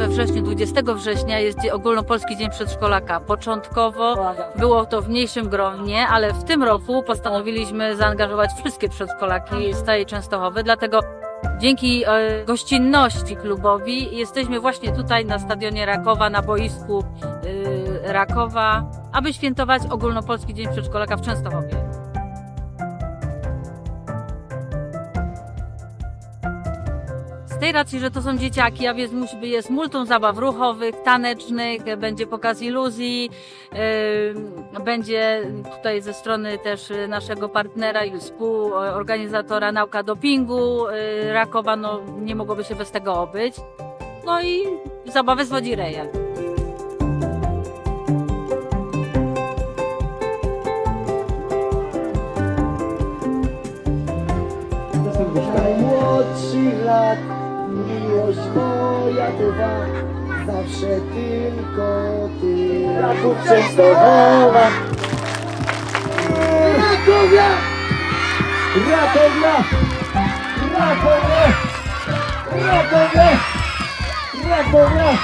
we wrześniu, 20 września jest ogólnopolski dzień przedszkolaka. Początkowo było to w mniejszym gronie, ale w tym roku postanowiliśmy zaangażować wszystkie przedszkolaki z całej Częstochowy, dlatego dzięki e, gościnności klubowi jesteśmy właśnie tutaj na stadionie Rakowa, na boisku e, Rakowa, aby świętować ogólnopolski dzień przedszkolaka w Częstochowie. Tej racji, że to są dzieciaki, a więc musi być jest multum zabaw ruchowych, tanecznych, będzie pokaz iluzji, yy, będzie tutaj ze strony też naszego partnera i współorganizatora nauka dopingu yy, Rakowa, no nie mogłoby się bez tego obyć. No i zabawy z wodzirejem. Najmłodszych lat miłość moja trwa Zawsze tylko ty Raków Częstochowa Rakowia! Rakowia! Rakowia! Rakowia! Rakowia!